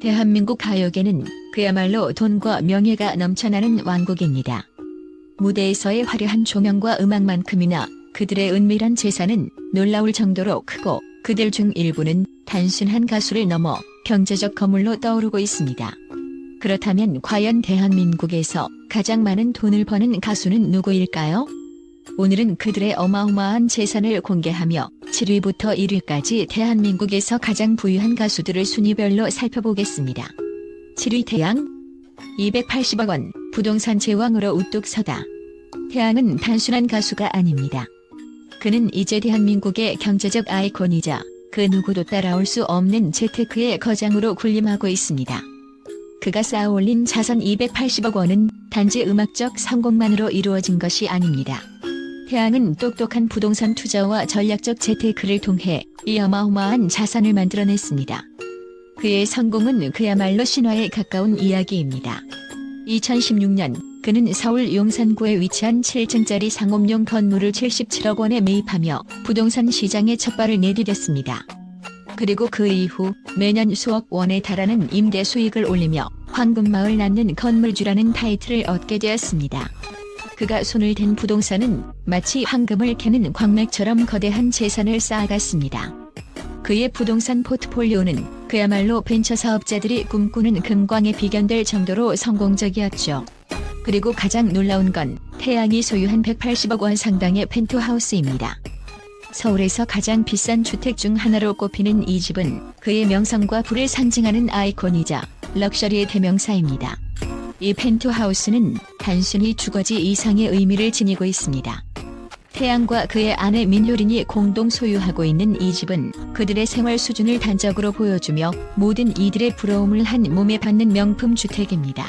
대한민국 가요계는 그야말로 돈과 명예가 넘쳐나는 왕국입니다. 무대에서의 화려한 조명과 음악만큼이나 그들의 은밀한 재산은 놀라울 정도로 크고 그들 중 일부는 단순한 가수를 넘어 경제적 거물로 떠오르고 있습니다. 그렇다면 과연 대한민국에서 가장 많은 돈을 버는 가수는 누구일까요? 오늘은 그들의 어마어마한 재산을 공개하며 7위부터 1위까지 대한민국에서 가장 부유한 가수들을 순위별로 살펴보겠습니다. 7위 태양 280억 원 부동산 제왕으로 우뚝 서다. 태양은 단순한 가수가 아닙니다. 그는 이제 대한민국의 경제적 아이콘이자 그 누구도 따라올 수 없는 재테크의 거장으로 군림하고 있습니다. 그가 쌓아올린 자산 280억 원은 단지 음악적 성공만으로 이루어진 것이 아닙니다. 태양은 똑똑한 부동산 투자와 전략적 재테크를 통해 이 어마어마한 자산을 만들어냈습니다. 그의 성공은 그야말로 신화에 가까운 이야기입니다. 2016년 그는 서울 용산구에 위치한 7층짜리 상업용 건물을 77억 원에 매입하며 부동산 시장에 첫 발을 내디뎠습니다. 그리고 그 이후 매년 수억 원에 달하는 임대 수익을 올리며 황금마을 낳는 건물주라는 타이틀을 얻게 되었습니다. 그가 손을 댄 부동산은 마치 황금을 캐는 광맥처럼 거대한 재산을 쌓아갔습니다. 그의 부동산 포트폴리오는 그야말로 벤처 사업자들이 꿈꾸는 금광에 비견될 정도로 성공적이었죠. 그리고 가장 놀라운 건 태양이 소유한 180억 원 상당의 펜트하우스입니다. 서울에서 가장 비싼 주택 중 하나로 꼽히는 이 집은 그의 명성과 부를 상징하는 아이콘이자 럭셔리의 대명사입니다. 이 펜트하우스는 단순히 주거지 이상의 의미를 지니고 있습니다. 태양과 그의 아내 민효린이 공동 소유하고 있는 이 집은 그들의 생활 수준을 단적으로 보여주며 모든 이들의 부러움을 한 몸에 받는 명품 주택입니다.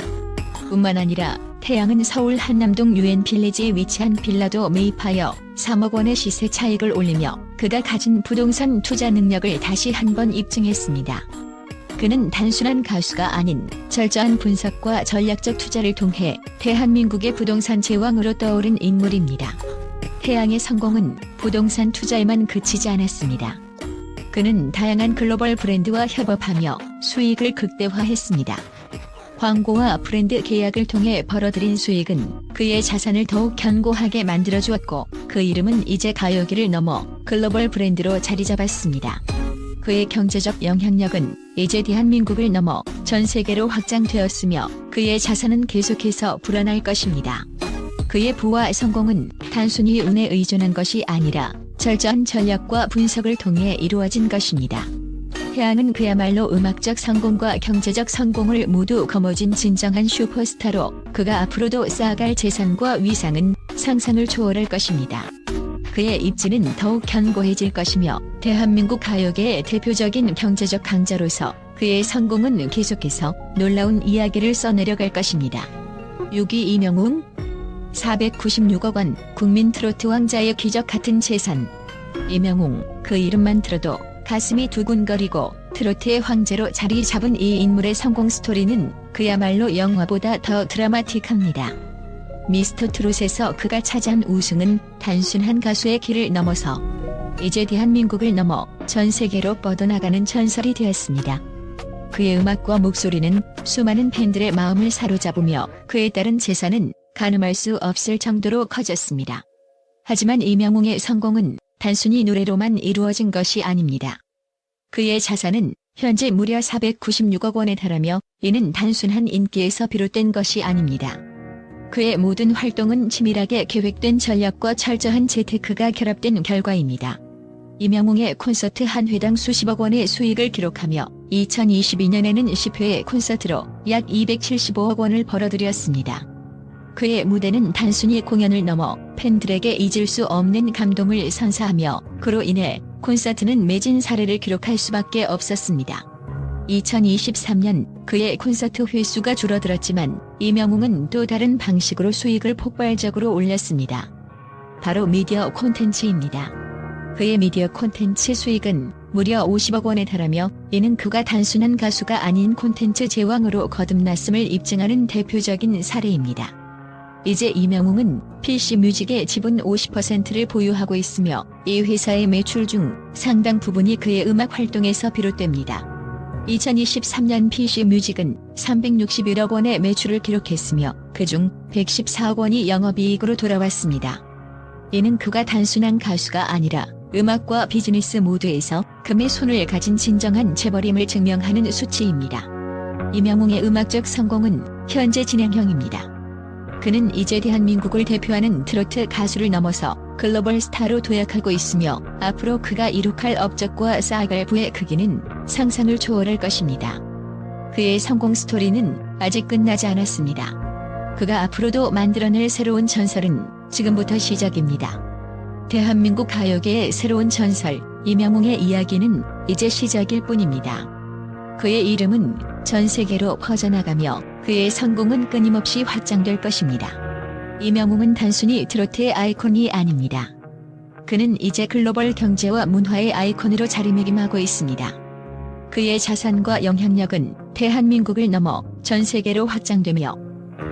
뿐만 아니라 태양은 서울 한남동 유엔 빌리지에 위치한 빌라도 매입하여 3억 원의 시세 차익을 올리며 그가 가진 부동산 투자 능력을 다시 한번 입증했습니다. 그는 단순한 가수가 아닌 철저한 분석과 전략적 투자를 통해 대한민국의 부동산 제왕으로 떠오른 인물입니다. 태양의 성공은 부동산 투자에만 그치지 않았습니다. 그는 다양한 글로벌 브랜드와 협업하며 수익을 극대화했습니다. 광고와 브랜드 계약을 통해 벌어들인 수익은 그의 자산을 더욱 견고하게 만들어 주었고 그 이름은 이제 가요계를 넘어 글로벌 브랜드로 자리 잡았습니다. 그의 경제적 영향력은 이제 대한민국을 넘어 전 세계로 확장되었으며 그의 자산은 계속해서 불어날 것입니다. 그의 부와 성공은 단순히 운에 의존한 것이 아니라 철저한 전략과 분석을 통해 이루어진 것입니다. 태양은 그야말로 음악적 성공과 경제적 성공을 모두 거머쥔 진정한 슈퍼스타로 그가 앞으로도 쌓아갈 재산과 위상은 상상을 초월할 것입니다. 그의 입지는 더욱 견고해질 것이며 대한민국 가요계의 대표적인 경제적 강자로서 그의 성공은 계속해서 놀라운 이야기를 써내려갈 것입니다. 6위 이명웅 496억 원 국민 트로트 왕자의 기적 같은 재산 이명웅 그 이름만 들어도 가슴이 두근거리고 트로트의 황제로 자리 잡은 이 인물의 성공 스토리는 그야말로 영화보다 더 드라마틱합니다. 미스터 트롯에서 그가 차지한 우승은 단순한 가수의 길을 넘어서 이제 대한민국을 넘어 전 세계로 뻗어나가는 전설이 되었습니다. 그의 음악과 목소리는 수많은 팬들의 마음을 사로잡으며 그에 따른 재산은 가늠할 수 없을 정도로 커졌습니다. 하지만 이명웅의 성공은 단순히 노래로만 이루어진 것이 아닙니다. 그의 자산은 현재 무려 496억 원에 달하며 이는 단순한 인기에서 비롯된 것이 아닙니다. 그의 모든 활동은 치밀하게 계획된 전략과 철저한 재테크가 결합된 결과입니다. 이명웅의 콘서트 한 회당 수십억 원의 수익을 기록하며 2022년에는 10회의 콘서트로 약 275억 원을 벌어들였습니다. 그의 무대는 단순히 공연을 넘어 팬들에게 잊을 수 없는 감동을 선사하며 그로 인해 콘서트는 매진 사례를 기록할 수밖에 없었습니다. 2023년 그의 콘서트 횟수가 줄어들었지만 이명웅은 또 다른 방식으로 수익을 폭발적으로 올렸습니다. 바로 미디어 콘텐츠입니다. 그의 미디어 콘텐츠 수익은 무려 50억 원에 달하며 이는 그가 단순한 가수가 아닌 콘텐츠 제왕으로 거듭났음을 입증하는 대표적인 사례입니다. 이제 이명웅은 PC 뮤직의 지분 50%를 보유하고 있으며 이 회사의 매출 중 상당 부분이 그의 음악 활동에서 비롯됩니다. 2023년 PC 뮤직은 361억 원의 매출을 기록했으며 그중 114억 원이 영업이익으로 돌아왔습니다. 이는 그가 단순한 가수가 아니라 음악과 비즈니스 모두에서 금의 손을 가진 진정한 재벌임을 증명하는 수치입니다. 이명웅의 음악적 성공은 현재 진행형입니다. 그는 이제 대한민국을 대표하는 트로트 가수를 넘어서 글로벌 스타로 도약하고 있으며 앞으로 그가 이룩할 업적과 쌓아갈 부의 크기는 상상을 초월할 것입니다. 그의 성공 스토리는 아직 끝나지 않았습니다. 그가 앞으로도 만들어낼 새로운 전설은 지금부터 시작입니다. 대한민국 가요계의 새로운 전설 이명웅의 이야기는 이제 시작일 뿐입니다. 그의 이름은 전 세계로 퍼져나가며 그의 성공은 끊임없이 확장될 것입니다. 이명웅은 단순히 트로트의 아이콘이 아닙니다. 그는 이제 글로벌 경제와 문화의 아이콘으로 자리매김하고 있습니다. 그의 자산과 영향력은 대한민국을 넘어 전 세계로 확장되며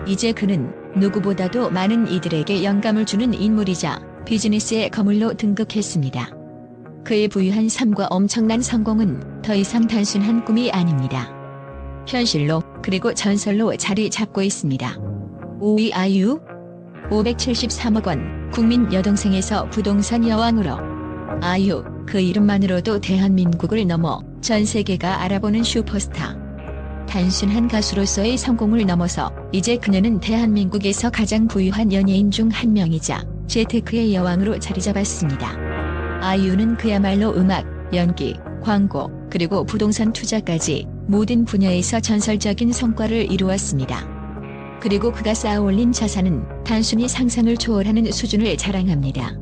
이제 그는 누구보다도 많은 이들에게 영감을 주는 인물이자 비즈니스의 거물로 등극했습니다. 그의 부유한 삶과 엄청난 성공은 더 이상 단순한 꿈이 아닙니다. 현실로 그리고 전설로 자리 잡고 있습니다. 5위 아이유 573억 원 국민 여동생에서 부동산 여왕으로 아이유 그 이름만으로도 대한민국을 넘어 전 세계가 알아보는 슈퍼스타. 단순한 가수로서의 성공을 넘어서 이제 그녀는 대한민국에서 가장 부유한 연예인 중 한 명이자 재테크의 여왕으로 자리 잡았습니다. 아이유는 그야말로 음악, 연기, 광고, 그리고 부동산 투자까지 모든 분야에서 전설적인 성과를 이루었습니다. 그리고 그가 쌓아 올린 자산은 단순히 상상을 초월하는 수준을 자랑합니다.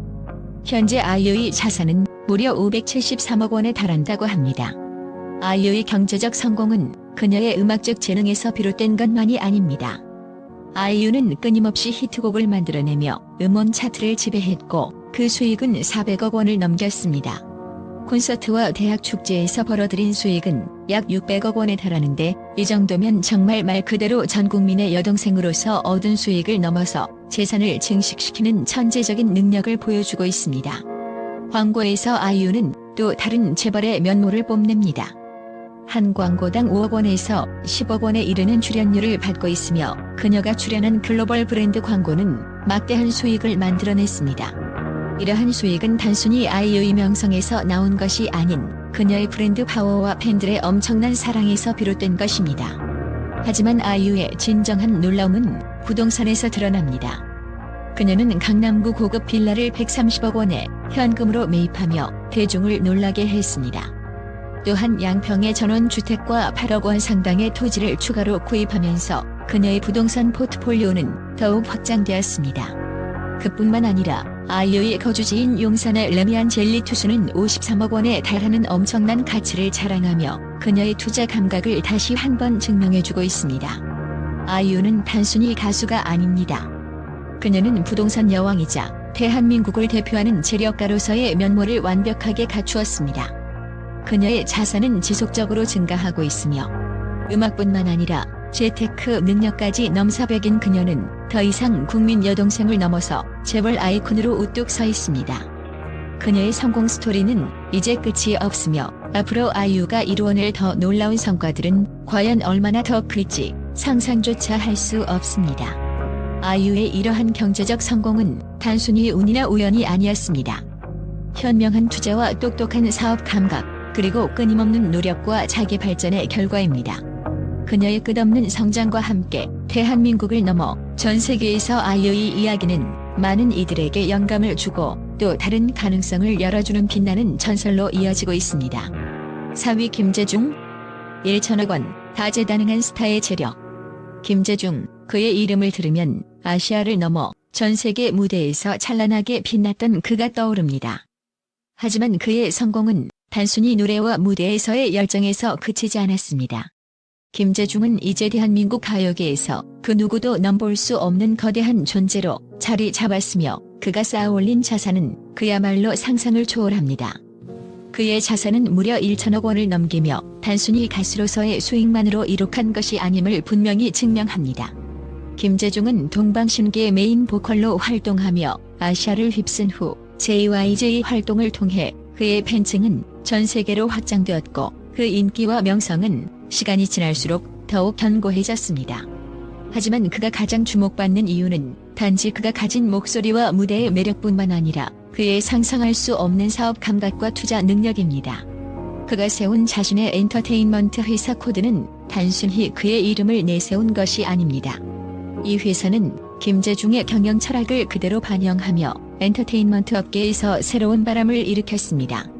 현재 아이유의 자산은 무려 573억 원에 달한다고 합니다. 아이유의 경제적 성공은 그녀의 음악적 재능에서 비롯된 것만이 아닙니다. 아이유는 끊임없이 히트곡을 만들어내며 음원 차트를 지배했고 그 수익은 400억 원을 넘겼습니다. 콘서트와 대학 축제에서 벌어들인 수익은 약 600억 원에 달하는데 이 정도면 정말 말 그대로 전 국민의 여동생으로서 얻은 수익을 넘어서 재산을 증식시키는 천재적인 능력을 보여주고 있습니다. 광고에서 아이유는 또 다른 재벌의 면모를 뽐냅니다. 한 광고당 5억 원에서 10억 원에 이르는 출연료를 받고 있으며 그녀가 출연한 글로벌 브랜드 광고는 막대한 수익을 만들어냈습니다. 이러한 수익은 단순히 아이유의 명성에서 나온 것이 아닌 그녀의 브랜드 파워와 팬들의 엄청난 사랑에서 비롯된 것입니다. 하지만 아이유의 진정한 놀라움은 부동산에서 드러납니다. 그녀는 강남구 고급 빌라를 130억 원에 현금으로 매입하며 대중을 놀라게 했습니다. 또한 양평의 전원주택과 8억 원 상당의 토지를 추가로 구입하면서 그녀의 부동산 포트폴리오는 더욱 확장되었습니다. 그뿐만 아니라 아이유의 거주지인 용산의 레미안 젤리 투수는 53억 원에 달하는 엄청난 가치를 자랑하며 그녀의 투자 감각을 다시 한번 증명해주고 있습니다. 아이유는 단순히 가수가 아닙니다. 그녀는 부동산 여왕이자 대한민국을 대표하는 재력가로서의 면모를 완벽하게 갖추었습니다. 그녀의 자산은 지속적으로 증가하고 있으며 음악뿐만 아니라 재테크 능력까지 넘사벽인 그녀는 더 이상 국민 여동생을 넘어서 재벌 아이콘으로 우뚝 서 있습니다. 그녀의 성공 스토리는 이제 끝이 없으며 앞으로 아이유가 이루어낼 더 놀라운 성과들은 과연 얼마나 더 클지 상상조차 할 수 없습니다. 아이유의 이러한 경제적 성공은 단순히 운이나 우연이 아니었습니다. 현명한 투자와 똑똑한 사업 감각, 그리고 끊임없는 노력과 자기 발전의 결과입니다. 그녀의 끝없는 성장과 함께 대한민국을 넘어 전 세계에서 아이유의 이야기는 많은 이들에게 영감을 주고 또 다른 가능성을 열어주는 빛나는 전설로 이어지고 있습니다. 4위 김재중 1천억 원 다재다능한 스타의 재력 김재중 그의 이름을 들으면 아시아를 넘어 전 세계 무대에서 찬란하게 빛났던 그가 떠오릅니다. 하지만 그의 성공은 단순히 노래와 무대에서의 열정에서 그치지 않았습니다. 김재중은 이제 대한민국 가요계에서 그 누구도 넘볼 수 없는 거대한 존재로 자리 잡았으며 그가 쌓아올린 자산은 그야말로 상상을 초월합니다. 그의 자산은 무려 1천억 원을 넘기며 단순히 가수로서의 수익만으로 이룩한 것이 아님을 분명히 증명합니다. 김재중은 동방신기의 메인 보컬로 활동하며 아시아를 휩쓴 후 JYJ 활동을 통해 그의 팬층은 전 세계로 확장되었고 그 인기와 명성은 시간이 지날수록 더욱 견고해졌습니다. 하지만 그가 가장 주목받는 이유는 단지 그가 가진 목소리와 무대의 매력뿐만 아니라 그의 상상할 수 없는 사업 감각과 투자 능력입니다. 그가 세운 자신의 엔터테인먼트 회사 코드는 단순히 그의 이름을 내세운 것이 아닙니다. 이 회사는 김재중의 경영 철학을 그대로 반영하며 엔터테인먼트 업계에서 새로운 바람을 일으켰습니다.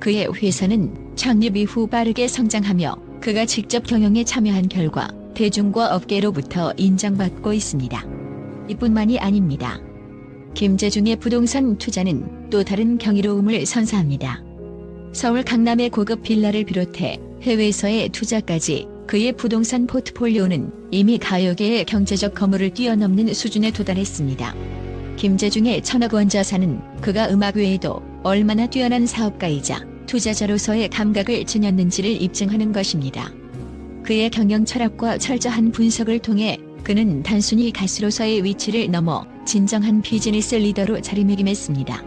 그의 회사는 창립 이후 빠르게 성장하며 그가 직접 경영에 참여한 결과 대중과 업계로부터 인정받고 있습니다. 이뿐만이 아닙니다. 김재중의 부동산 투자는 또 다른 경이로움을 선사합니다. 서울 강남의 고급 빌라를 비롯해 해외에서의 투자까지 그의 부동산 포트폴리오는 이미 가요계의 경제적 거물을 뛰어넘는 수준에 도달했습니다. 김재중의 천억 원 자산은 그가 음악 외에도 얼마나 뛰어난 사업가이자 투자자로서의 감각을 지녔는지를 입증하는 것입니다. 그의 경영 철학과 철저한 분석을 통해 그는 단순히 가수로서의 위치를 넘어 진정한 비즈니스 리더로 자리매김했습니다.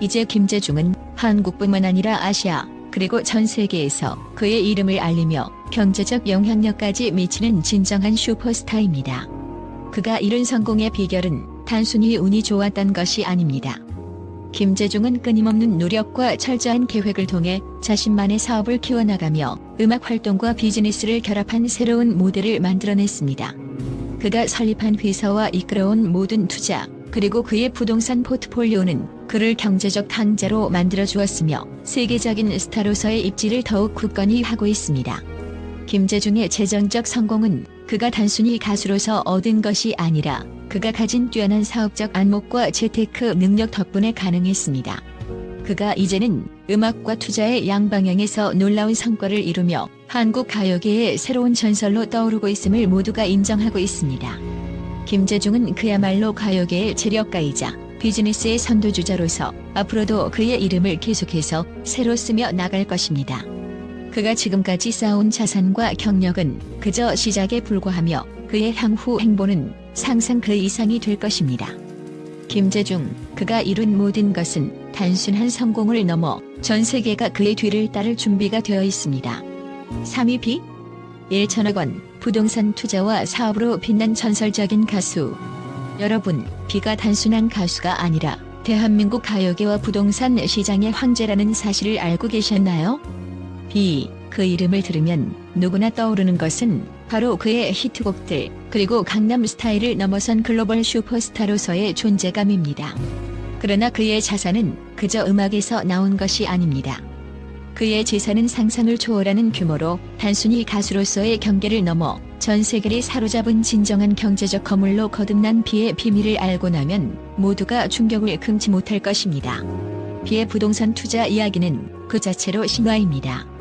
이제 김재중은 한국뿐만 아니라 아시아 그리고 전 세계에서 그의 이름을 알리며 경제적 영향력까지 미치는 진정한 슈퍼스타입니다. 그가 이룬 성공의 비결은 단순히 운이 좋았던 것이 아닙니다. 김재중은 끊임없는 노력과 철저한 계획을 통해 자신만의 사업을 키워나가며 음악 활동과 비즈니스를 결합한 새로운 모델을 만들어냈습니다. 그가 설립한 회사와 이끌어온 모든 투자, 그리고 그의 부동산 포트폴리오는 그를 경제적 강자로 만들어 주었으며 세계적인 스타로서의 입지를 더욱 굳건히 하고 있습니다. 김재중의 재정적 성공은 그가 단순히 가수로서 얻은 것이 아니라 그가 가진 뛰어난 사업적 안목과 재테크 능력 덕분에 가능했습니다. 그가 이제는 음악과 투자의 양방향에서 놀라운 성과를 이루며 한국 가요계의 새로운 전설로 떠오르고 있음을 모두가 인정하고 있습니다. 김재중은 그야말로 가요계의 재력가이자 비즈니스의 선도주자로서 앞으로도 그의 이름을 계속해서 새로 쓰며 나갈 것입니다. 그가 지금까지 쌓아온 자산과 경력은 그저 시작에 불과하며 그의 향후 행보는 상상 그 이상이 될 것입니다. 김재중, 그가 이룬 모든 것은 단순한 성공을 넘어 전 세계가 그의 뒤를 따를 준비가 되어 있습니다. 3위 비 1천억 원 부동산 투자와 사업으로 빛난 전설적인 가수. 여러분, 비가 단순한 가수가 아니라 대한민국 가요계와 부동산 시장의 황제라는 사실을 알고 계셨나요? 비, 그 이름을 들으면 누구나 떠오르는 것은 바로 그의 히트곡들, 그리고 강남 스타일을 넘어선 글로벌 슈퍼스타로서의 존재감입니다. 그러나 그의 자산은 그저 음악에서 나온 것이 아닙니다. 그의 재산은 상상을 초월하는 규모로 단순히 가수로서의 경계를 넘어 전 세계를 사로잡은 진정한 경제적 거물로 거듭난 비의 비밀을 알고 나면 모두가 충격을 금치 못할 것입니다. 비의 부동산 투자 이야기는 그 자체로 신화입니다.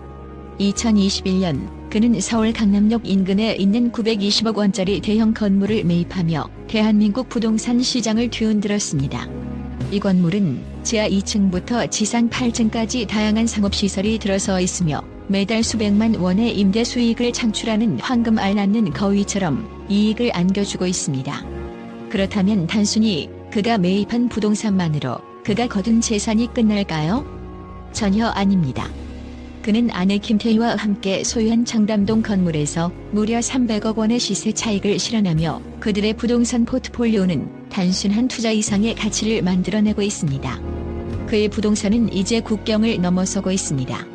2021년 그는 서울 강남역 인근에 있는 920억 원짜리 대형 건물을 매입하며 대한민국 부동산 시장을 뒤흔들었습니다. 이 건물은 지하 2층부터 지상 8층까지 다양한 상업시설이 들어서 있으며 매달 수백만 원의 임대 수익을 창출하는 황금 알 낳는 거위처럼 이익을 안겨주고 있습니다. 그렇다면 단순히 그가 매입한 부동산만으로 그가 거둔 재산이 끝날까요? 전혀 아닙니다. 그는 아내 김태희와 함께 소유한 청담동 건물에서 무려 300억 원의 시세 차익을 실현하며 그들의 부동산 포트폴리오는 단순한 투자 이상의 가치를 만들어내고 있습니다. 그의 부동산은 이제 국경을 넘어서고 있습니다.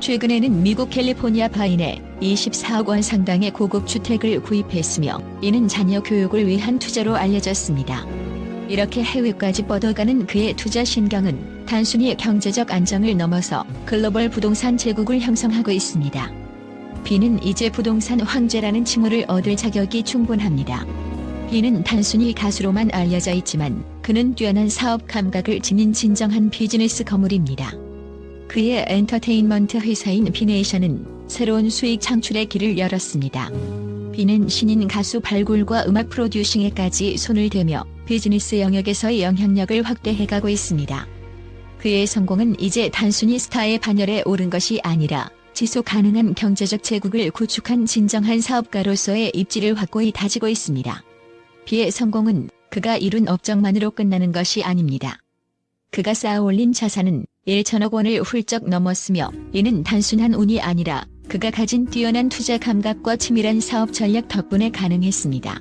최근에는 미국 캘리포니아 파인에 24억 원 상당의 고급 주택을 구입했으며 이는 자녀 교육을 위한 투자로 알려졌습니다. 이렇게 해외까지 뻗어가는 그의 투자 신경은 단순히 경제적 안정을 넘어서 글로벌 부동산 제국을 형성하고 있습니다. 비는 이제 부동산 황제라는 칭호를 얻을 자격이 충분합니다. 비는 단순히 가수로만 알려져 있지만 그는 뛰어난 사업 감각을 지닌 진정한 비즈니스 거물입니다. 그의 엔터테인먼트 회사인 비네이션은 새로운 수익 창출의 길을 열었습니다. 비는 신인 가수 발굴과 음악 프로듀싱에까지 손을 대며 비즈니스 영역에서의 영향력을 확대해가고 있습니다. 그의 성공은 이제 단순히 스타의 반열에 오른 것이 아니라 지속 가능한 경제적 제국을 구축한 진정한 사업가로서의 입지를 확고히 다지고 있습니다. 비의 성공은 그가 이룬 업적만으로 끝나는 것이 아닙니다. 그가 쌓아 올린 자산은 1천억 원을 훌쩍 넘었으며 이는 단순한 운이 아니라 그가 가진 뛰어난 투자 감각과 치밀한 사업 전략 덕분에 가능했습니다.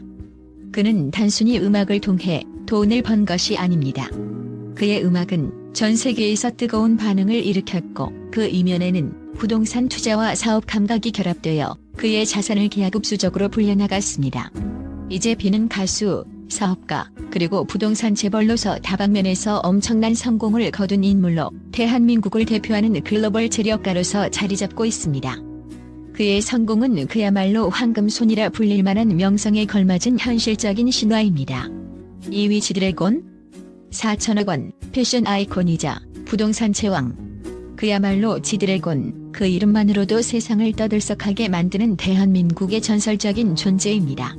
그는 단순히 음악을 통해 돈을 번 것이 아닙니다. 그의 음악은 전 세계에서 뜨거운 반응을 일으켰고 그 이면에는 부동산 투자와 사업 감각이 결합되어 그의 자산을 기하급수적으로 불려나갔습니다. 이제 비는 가수, 사업가, 그리고 부동산 재벌로서 다방면에서 엄청난 성공을 거둔 인물로 대한민국을 대표하는 글로벌 재력가로서 자리 잡고 있습니다. 그의 성공은 그야말로 황금손이라 불릴 만한 명성에 걸맞은 현실적인 신화입니다. 2위 지드래곤 4천억 원 패션 아이콘이자 부동산 제왕 그야말로 지드래곤 그 이름만으로도 세상을 떠들썩하게 만드는 대한민국의 전설적인 존재입니다.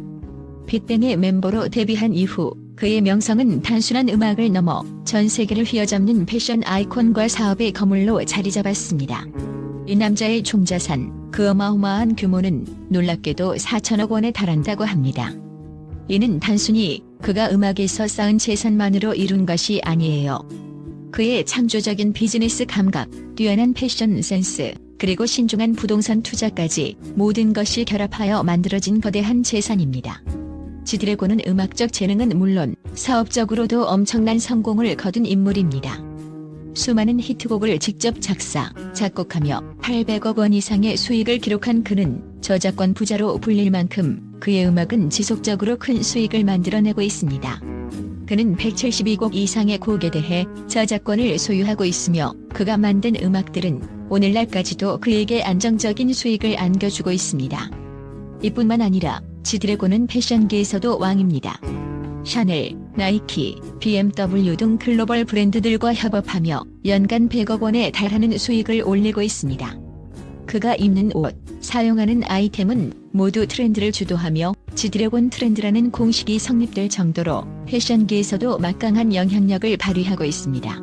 빅뱅의 멤버로 데뷔한 이후 그의 명성은 단순한 음악을 넘어 전 세계를 휘어잡는 패션 아이콘과 사업의 거물로 자리 잡았습니다. 이 남자의 총자산, 그 어마어마한 규모는 놀랍게도 4천억 원에 달한다고 합니다. 이는 단순히 그가 음악에서 쌓은 재산만으로 이룬 것이 아니에요. 그의 창조적인 비즈니스 감각, 뛰어난 패션 센스, 그리고 신중한 부동산 투자까지 모든 것이 결합하여 만들어진 거대한 재산입니다. 지드래곤은 음악적 재능은 물론 사업적으로도 엄청난 성공을 거둔 인물입니다. 수많은 히트곡을 직접 작사, 작곡하며 800억 원 이상의 수익을 기록한 그는 저작권 부자로 불릴 만큼 그의 음악은 지속적으로 큰 수익을 만들어내고 있습니다. 그는 172곡 이상의 곡에 대해 저작권을 소유하고 있으며 그가 만든 음악들은 오늘날까지도 그에게 안정적인 수익을 안겨주고 있습니다. 이뿐만 아니라 지드래곤은 패션계에서도 왕입니다. 샤넬, 나이키, BMW 등 글로벌 브랜드들과 협업하며 연간 100억 원에 달하는 수익을 올리고 있습니다. 그가 입는 옷, 사용하는 아이템은 모두 트렌드를 주도하며 지드래곤 트렌드라는 공식이 성립될 정도로 패션계에서도 막강한 영향력을 발휘하고 있습니다.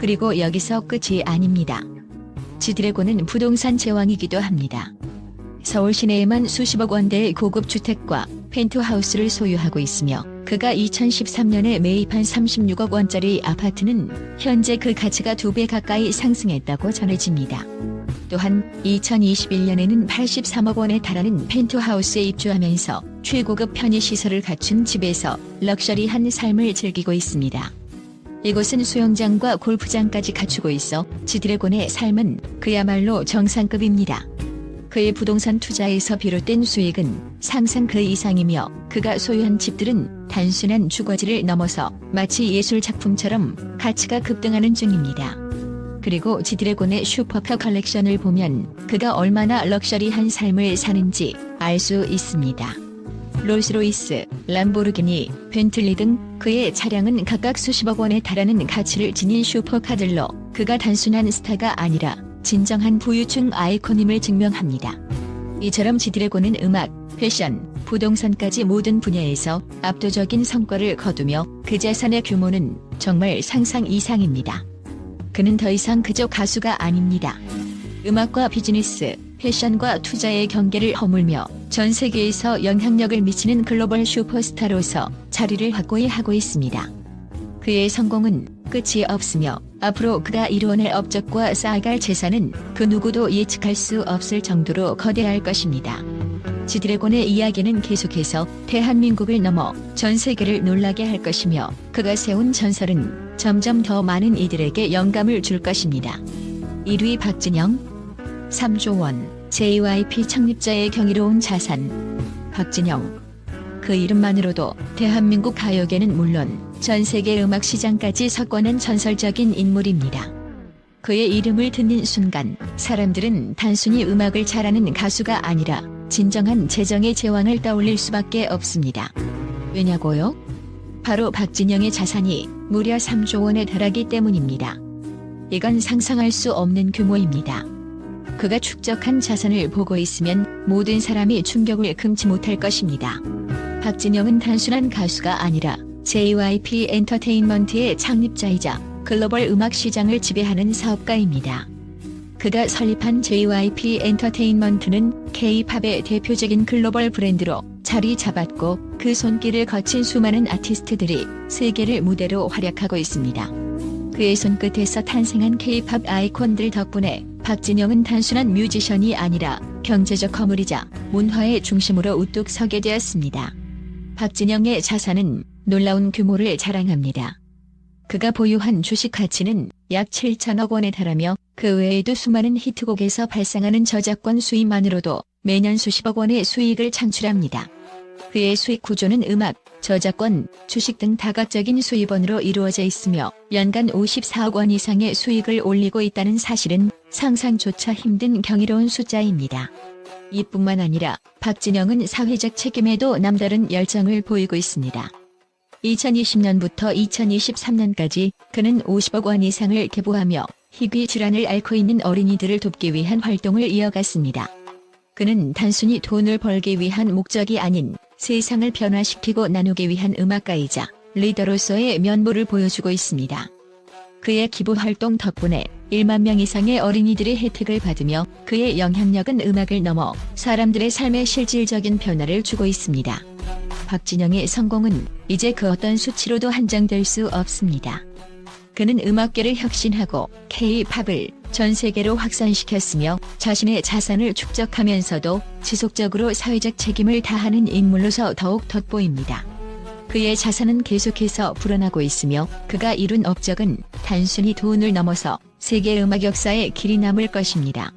그리고 여기서 끝이 아닙니다. 지드래곤은 부동산 제왕이기도 합니다. 서울 시내에만 수십억 원대의 고급 주택과 펜트하우스를 소유하고 있으며 그가 2013년에 매입한 36억 원짜리 아파트는 현재 그 가치가 두 배 가까이 상승했다고 전해집니다. 또한 2021년에는 83억 원에 달하는 펜트하우스에 입주하면서 최고급 편의시설을 갖춘 집에서 럭셔리한 삶을 즐기고 있습니다. 이곳은 수영장과 골프장까지 갖추고 있어 지드래곤의 삶은 그야말로 정상급입니다. 그의 부동산 투자에서 비롯된 수익은 상상 그 이상이며 그가 소유한 집들은 단순한 주거지를 넘어서 마치 예술 작품처럼 가치가 급등하는 중입니다. 그리고 지드래곤의 슈퍼카 컬렉션을 보면 그가 얼마나 럭셔리한 삶을 사는지 알 수 있습니다. 롤스로이스, 람보르기니, 벤틀리 등 그의 차량은 각각 수십억 원에 달하는 가치를 지닌 슈퍼카들로 그가 단순한 스타가 아니라 진정한 부유층 아이콘임을 증명합니다. 이처럼 지드래곤은 음악, 패션, 부동산까지 모든 분야에서 압도적인 성과를 거두며 그 자산의 규모는 정말 상상 이상입니다. 그는 더 이상 그저 가수가 아닙니다. 음악과 비즈니스, 패션과 투자의 경계를 허물며 전 세계에서 영향력을 미치는 글로벌 슈퍼스타로서 자리를 확고히 하고 있습니다. 그의 성공은 끝이 없으며 앞으로 그가 이루어낼 업적과 쌓아갈 재산은 그 누구도 예측할 수 없을 정도로 거대할 것입니다. 지드래곤의 이야기는 계속해서 대한민국을 넘어 전 세계를 놀라게 할 것이며 그가 세운 전설은 점점 더 많은 이들에게 영감을 줄 것입니다. 1위 박진영 3조 원 JYP 창립자의 경이로운 자산 박진영 그 이름만으로도 대한민국 가요계는 물론 전 세계 음악 시장까지 석권한 전설적인 인물입니다. 그의 이름을 듣는 순간 사람들은 단순히 음악을 잘하는 가수가 아니라 진정한 재정의 제왕을 떠올릴 수밖에 없습니다. 왜냐고요? 바로 박진영의 자산이 무려 3조 원에 달하기 때문입니다. 이건 상상할 수 없는 규모입니다. 그가 축적한 자산을 보고 있으면 모든 사람이 충격을 금치 못할 것입니다. 박진영은 단순한 가수가 아니라 JYP 엔터테인먼트의 창립자이자 글로벌 음악 시장을 지배하는 사업가입니다. 그가 설립한 JYP 엔터테인먼트는 K-팝의 대표적인 글로벌 브랜드로 자리 잡았고 그 손길을 거친 수많은 아티스트들이 세계를 무대로 활약하고 있습니다. 그의 손끝에서 탄생한 K-팝 아이콘들 덕분에 박진영은 단순한 뮤지션이 아니라 경제적 허물이자 문화의 중심으로 우뚝 서게 되었습니다. 박진영의 자산은 놀라운 규모를 자랑합니다. 그가 보유한 주식 가치는 약 7천억 원에 달하며 그 외에도 수많은 히트곡에서 발생하는 저작권 수입만으로도 매년 수십억 원의 수익을 창출합니다. 그의 수익 구조는 음악, 저작권, 주식 등 다각적인 수입원으로 이루어져 있으며 연간 54억 원 이상의 수익을 올리고 있다는 사실은 상상조차 힘든 경이로운 숫자입니다. 이뿐만 아니라 박진영은 사회적 책임에도 남다른 열정을 보이고 있습니다. 2020년부터 2023년까지 그는 50억 원 이상을 기부하며 희귀 질환을 앓고 있는 어린이들을 돕기 위한 활동을 이어갔습니다. 그는 단순히 돈을 벌기 위한 목적이 아닌 세상을 변화시키고 나누기 위한 음악가이자 리더로서의 면모를 보여주고 있습니다. 그의 기부 활동 덕분에 1만 명 이상의 어린이들이 혜택을 받으며 그의 영향력은 음악을 넘어 사람들의 삶에 실질적인 변화를 주고 있습니다. 박진영의 성공은 이제 그 어떤 수치로도 한정될 수 없습니다. 그는 음악계를 혁신하고 K-팝을 전 세계로 확산시켰으며 자신의 자산을 축적하면서도 지속적으로 사회적 책임을 다하는 인물로서 더욱 돋보입니다. 그의 자산은 계속해서 불어나고 있으며 그가 이룬 업적은 단순히 돈을 넘어서 세계 음악 역사에 길이 남을 것입니다.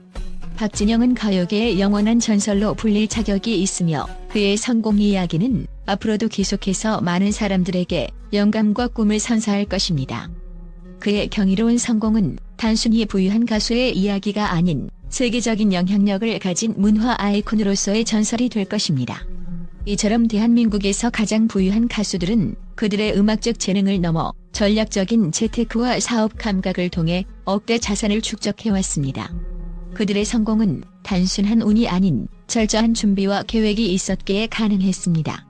박진영은 가요계의 영원한 전설로 불릴 자격이 있으며 그의 성공 이야기는 앞으로도 계속해서 많은 사람들에게 영감과 꿈을 선사할 것입니다. 그의 경이로운 성공은 단순히 부유한 가수의 이야기가 아닌 세계적인 영향력을 가진 문화 아이콘으로서의 전설이 될 것입니다. 이처럼 대한민국에서 가장 부유한 가수들은 그들의 음악적 재능을 넘어 전략적인 재테크와 사업 감각을 통해 억대 자산을 축적해왔습니다. 그들의 성공은 단순한 운이 아닌 철저한 준비와 계획이 있었기에 가능했습니다.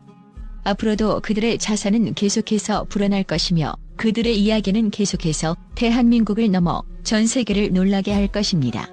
앞으로도 그들의 자산은 계속해서 불어날 것이며 그들의 이야기는 계속해서 대한민국을 넘어 전 세계를 놀라게 할 것입니다.